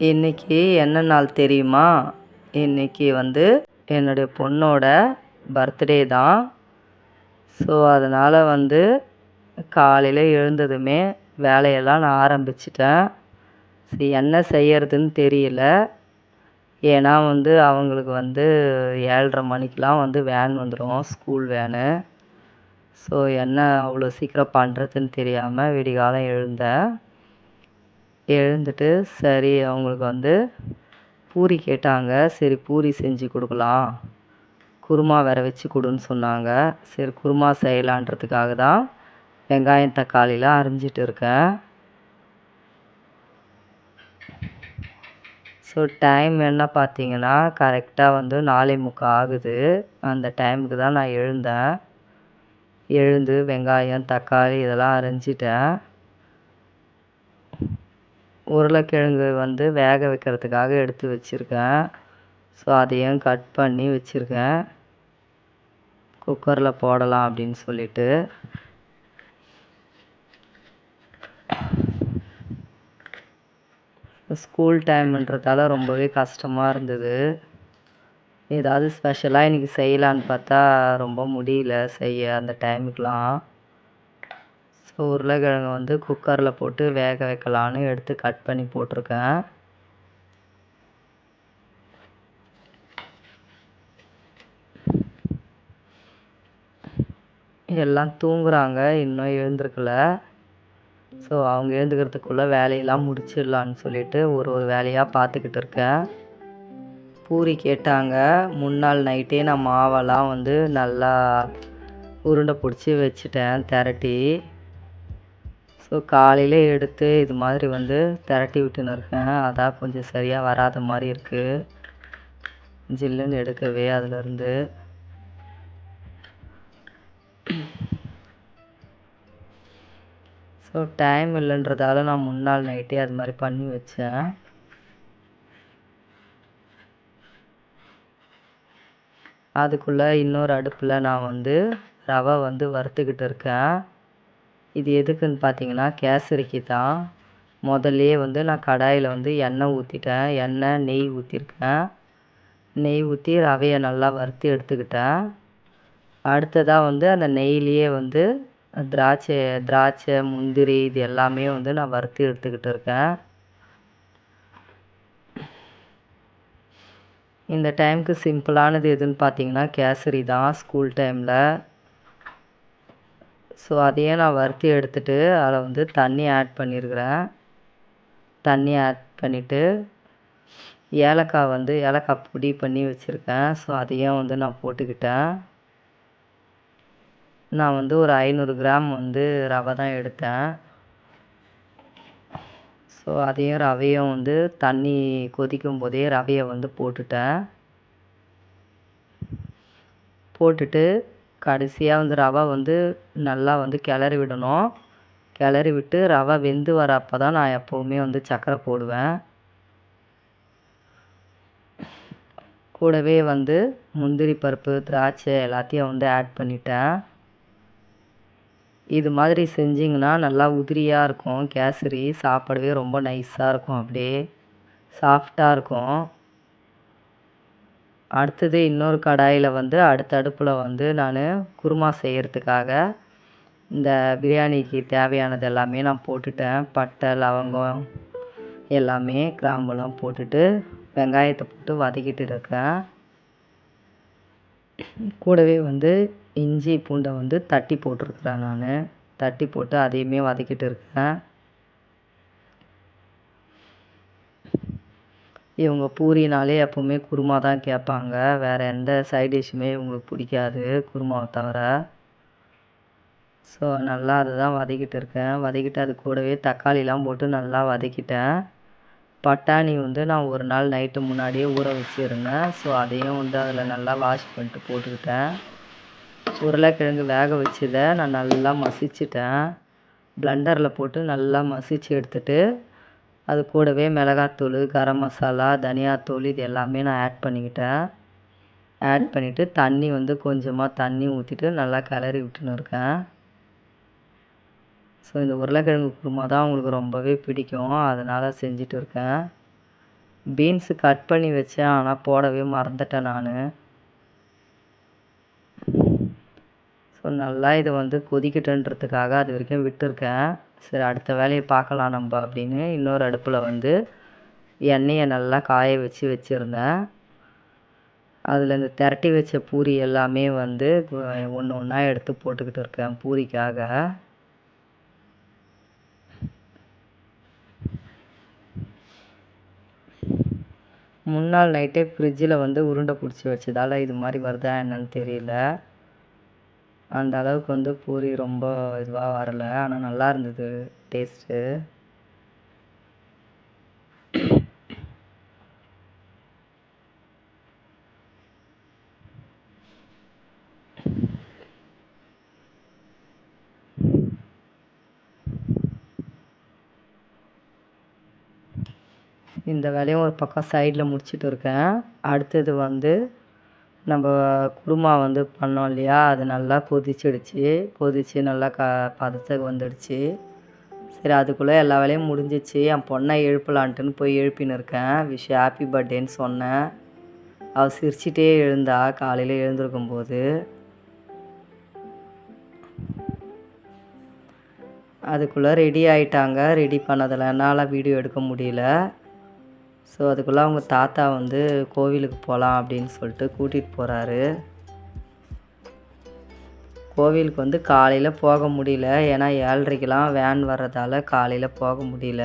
இன்னைக்கு என்ன நாள் தெரியுமா? இன்னைக்கு வந்து என்னுடைய பொண்ணோட பர்த்டே தான். ஸோ அதனால் வந்து காலையில் எழுந்ததுமே வேலையெல்லாம் நான் ஆரம்பிச்சிட்டேன். சரி என்ன செய்யறதுன்னு தெரியல. ஏன்னா வந்து அவங்களுக்கு வந்து ஏழ்ரை மணிக்கெலாம் வந்து வேன் வந்துடும் ஸ்கூல் வேனு ஸோ என்ன அவ்வளோ சீக்கிரம் பண்ணுறதுன்னு தெரியாமல் விடிகாலம் எழுந்தேன். எழுந்துட்டு சரி அவங்களுக்கு வந்து பூரி கேட்டாங்க. சரி பூரி செஞ்சு கொடுக்கலாம். குருமா வேறு வச்சு கொடுன்னு சொன்னாங்க. சரி குருமா செய்யலான்றதுக்காக தான் வெங்காயம் தக்காளிலாம் அரிஞ்சிட்டு இருக்கேன். ஸோ டைம் என்ன பார்த்தீங்கன்னா கரெக்டாக வந்து நாலே முக்கால் ஆகுது. அந்த டைமுக்கு தான் நான் எழுந்தேன். எழுந்து வெங்காயம் தக்காளி இதெல்லாம் அரிஞ்சிட்டேன். உருளைக்கிழங்கு வந்து வேக வைக்கிறதுக்காக எடுத்து வச்சுருக்கேன். ஸோ அதையும் கட் பண்ணி வச்சுருக்கேன். குக்கரில் போடலாம் அப்படின்னு சொல்லிட்டு. ஸ்கூல் டைம்ன்றதால ரொம்பவே கஷ்டமாக இருந்தது. ஏதாவது ஸ்பெஷலாக இன்றைக்கி செய்யலான்னு பார்த்தா ரொம்ப முடியல செய்ய அந்த டைமுக்கெலாம் ஸோ உருளைக்கிழங்க வந்து குக்கரில் போட்டு வேக வைக்கலான்னு எடுத்து கட் பண்ணி போட்டிருக்கேன். எல்லாம் தூங்குறாங்க இன்னும் எழுந்திருக்கல. ஸோ அவங்க எழுந்துக்கிறதுக்குள்ளே வேலையெல்லாம் முடிச்சிடலான்னு சொல்லிட்டு ஒரு ஒரு வேலையாக பார்த்துக்கிட்டு இருக்கேன். பூரி கேட்டாங்க. முன்னாள் நைட்டே நான் மாவெல்லாம் வந்து நல்லா உருண்டை பிடிச்சி வச்சுட்டேன் திரட்டி. ஸோ காலையில் எடுத்து இது மாதிரி வந்து திரட்டி விட்டுன்னு இருக்கேன். அதான் கொஞ்சம் சரியாக வராத மாதிரி இருக்குது ஜில்லுன்னு எடுக்கவே அதுலேருந்து. ஸோ டைம் இல்லைன்றதால நான் முன்னாள் நைட்டே அது மாதிரி பண்ணி வச்சேன். அதுக்குள்ளே இன்னொரு அடுப்பில் நான் வந்து ரவை வந்து வறுத்துக்கிட்டு இருக்கேன். இது எதுக்குன்னு பார்த்தீங்கன்னா கேசரிக்கு தான். முதல்லையே வந்து நான் கடாயில் வந்து எண்ணெய் ஊற்றிட்டேன் எண்ணெய் நெய் ஊற்றிருக்கேன் நெய் ஊற்றி ரவையை நல்லா வறுத்து எடுத்துக்கிட்டேன். அடுத்ததாக வந்து அந்த நெய்லேயே வந்து திராட்சை திராட்சை முந்திரி இது எல்லாமே வந்து நான் வறுத்து எடுத்துக்கிட்டு இருக்கேன். இந்த டைமுக்கு சிம்பிளானது எதுன்னு பார்த்தீங்கன்னா கேசரி தான் ஸ்கூல் டைமில். ஸோ அதையே நான் வறுத்து எடுத்துட்டு அதில் வந்து தண்ணி ஆட் பண்ணியிருக்குறேன் தண்ணி ஆட் பண்ணிவிட்டு ஏலக்காய் வந்து ஏலக்காய் பொடி பண்ணி வச்சுருக்கேன். ஸோ அதையும் வந்து நான் போட்டுக்கிட்டேன். நான் வந்து ஒரு ஐநூறு கிராம் வந்து ரவை தான் எடுத்தேன். ஸோ அதையும் ரவையும் வந்து தண்ணி கொதிக்கும் போதே ரவையை வந்து போட்டுட்டேன். போட்டுட்டு கடைசியாக வந்து ரவை வந்து நல்லா வந்து கிளறி விடணும். கிளறி விட்டு ரவை வெந்து வரப்போ தான் நான் எப்போவுமே வந்து சர்க்கரை போடுவேன். கூடவே வந்து முந்திரி பருப்பு திராட்சை எல்லாத்தையும் வந்து ஆட் பண்ணிட்டேன். இது மாதிரி செஞ்சிங்கன்னா நல்லா உதிரியாக இருக்கும். கேசரி சாப்பிடவே ரொம்ப நைஸாக இருக்கும். அப்படியே சாஃப்டாக இருக்கும். அடுத்தது இன்னொரு கடாயில் வந்து அடுத்த அடுப்பில் வந்து நான் குருமா செய்கிறதுக்காக இந்த பிரியாணிக்கு தேவையானது எல்லாமே நான் போட்டுட்டேன். பட்டை லவங்கம் எல்லாமே கிராம்புலாம் போட்டுட்டு வெங்காயத்தை போட்டு வதக்கிட்டு இருக்கேன். கூடவே வந்து இஞ்சி பூண்டை வந்து தட்டி போட்டிருக்குறேன் நான். தட்டி போட்டு அதையுமே வதக்கிட்டு இருக்கேன். இவங்க பூரினாலே எப்போவுமே குருமா தான் கேட்பாங்க. வேறு எந்த சைட் டிஷ்ஷுமே இவங்களுக்கு பிடிக்காது குருமாவை தவிர. ஸோ நல்லா அதை தான் வதக்கிட்டு இருக்கேன். வதக்கிட்டு அது கூடவே தக்காளிலாம் போட்டு நல்லா வதக்கிட்டேன். பட்டாணி வந்து நான் ஒரு நாள் நைட்டு முன்னாடியே ஊற வச்சுருந்தேன் ஸோ அதையும் வந்து அதில் நல்லா வாஷ் பண்ணிட்டு போட்டுக்கிட்டேன். உருளைக்கிழங்கு வேக வச்சதை நான் நல்லா மசிச்சிட்டேன். ப்ளண்டரில் போட்டு நல்லா மசிச்சு எடுத்துகிட்டு அது கூடவே மிளகாத்தூள் கரம் மசாலா தனியாத்தூள் இது எல்லாமே நான் ஆட் பண்ணிக்கிட்டேன். ஆட் பண்ணிவிட்டு தண்ணி வந்து கொஞ்சமாக தண்ணி ஊற்றிட்டு நல்லா கிளறி விட்டுன்னு இருக்கேன். ஸோ இந்த உருளைக்கிழங்கு குருமா தான் அவங்களுக்கு ரொம்பவே பிடிக்கும். அதனால் செஞ்சுட்டு இருக்கேன். பீன்ஸு கட் பண்ணி வச்சேன் ஆனால் போடவே மறந்துட்டேன் நான். ஸோ நல்லா இதை வந்து கொதிக்கட்டுன்றதுக்காக அது வரைக்கும் விட்டுருக்கேன். சரி அடுத்த வேலையை பார்க்கலாம் நம்ம அப்படின்னு இன்னொரு அடுப்பில் வந்து எண்ணெயை நல்லா காய வச்சு வச்சுருந்தேன். அதில் இந்த திரட்டி வச்ச பூரி எல்லாமே வந்து ஒன்று ஒன்றா எடுத்து போட்டுக்கிட்டு இருக்கேன் பூரிக்காக. முன்னாள் நைட்டே ஃப்ரிட்ஜில் வந்து உருண்டை பிடிச்சி வச்சதால் இது மாதிரி வருதா என்னன்னு தெரியல. அந்த அளவுக்கு வந்து பூரி ரொம்ப இதுவாக வரல. ஆனால் நல்லா இருந்தது டேஸ்ட்டு இந்த வேலையும் ஒரு பக்கம் சைடில் முடிச்சிட்டு இருக்கேன். அடுத்தது வந்து நம்ம குருமா வந்து பண்ணோம் இல்லையா? அது நல்லா கொதிச்சிடுச்சு பொதிச்சு நல்லா க பதத்துக்கு வந்துடுச்சு. சரி அதுக்குள்ளே எல்லா வேலையும் முடிஞ்சிச்சு. என் பொண்ணை எழுப்பலான்ட்டுன்னு போய் எழுப்பின்னு இருக்கேன் விஷ் ஹாப்பி பர்த்டேன்னு சொன்னேன். அவள் சிரிச்சிட்டே எழுந்தா காலையில் எழுந்திருக்கும் போது. அதுக்குள்ளே ரெடி ஆகிட்டாங்க ரெடி பண்ணதில் என்னால் வீடியோ எடுக்க முடியல. ஸோ அதுக்குள்ளே அவங்க தாத்தா வந்து கோவிலுக்கு போகலாம் அப்படின்னு சொல்லிட்டு கூட்டிகிட்டு போகிறாரு கோவிலுக்கு வந்து காலையில் போக முடியல. ஏன்னா ஏழரைக்கெலாம் வேன் வர்றதால காலையில் போக முடியல.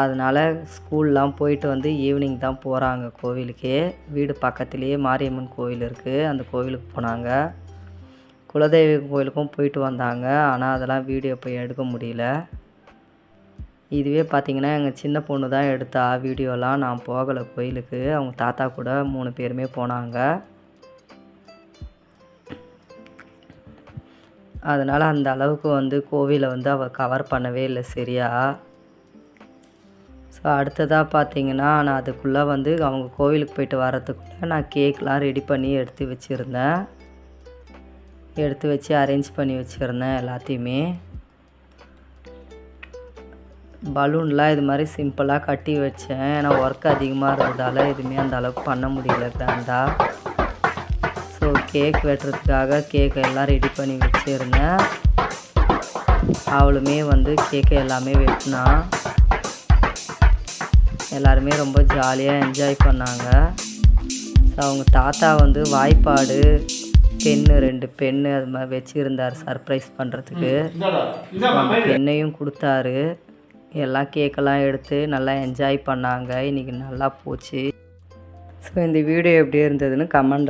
அதனால் ஸ்கூல்லாம் போயிட்டு வந்து ஈவினிங் தான் போகிறாங்க கோவிலுக்கே. வீடு பக்கத்துலேயே மாரியம்மன் கோவில் இருக்குது அந்த கோவிலுக்கு போனாங்க. குலதெய்வ கோவிலுக்கும் போயிட்டு வந்தாங்க. ஆனால் அதெல்லாம் வீடியோ போய் எடுக்க முடியல. இதுவே பார்த்திங்கன்னா எங்கள் சின்ன பொண்ணு தான் எடுத்தா வீடியோலாம். நான் போகலை கோயிலுக்கு. அவங்க தாத்தா கூட மூணு பேருமே போனாங்க. அதனால் அந்த அளவுக்கு வந்து கோவிலை வந்து அவள் கவர் பண்ணவே இல்லை சரியா? ஸோ அடுத்ததாக பார்த்தீங்கன்னா நான் அதுக்குள்ளே வந்து அவங்க கோவிலுக்கு போயிட்டு வர்றதுக்குள்ளே நான் கேக்லாம் ரெடி பண்ணி எடுத்து வச்சுருந்தேன். எடுத்து வச்சு அரேஞ்ச் பண்ணி வச்சுருந்தேன் எல்லாத்தையுமே. பலூன்லாம் இது மாதிரி சிம்பிளாக கட்டி வச்சேன். ஏன்னா ஒர்க் அதிகமாக இருந்ததால் எதுவுமே அந்த அளவுக்கு பண்ண முடியல கிராண்டாக ஸோ கேக் வெட்டுறதுக்காக கேக்கை எல்லாம் ரெடி பண்ணி வச்சுருந்தேன். அவளுமே வந்து கேக்கை எல்லாமே வெட்டினா. எல்லாருமே ரொம்ப ஜாலியாக என்ஜாய் பண்ணாங்க. ஸோ அவங்க தாத்தா வந்து வாய்ப்பாடு பென்னு ரெண்டு பென்னு அது மாதிரி வச்சுருந்தார் சர்ப்ரைஸ் பண்ணுறதுக்கு பெண்ணையும் கொடுத்தாரு. எல்லாம் கேக்கெல்லாம் எடுத்து நல்லா என்ஜாய் பண்ணாங்க. இன்றைக்கி நல்லா போச்சு. ஸோ இந்த வீடியோ எப்படி இருந்ததுன்னு கமெண்ட்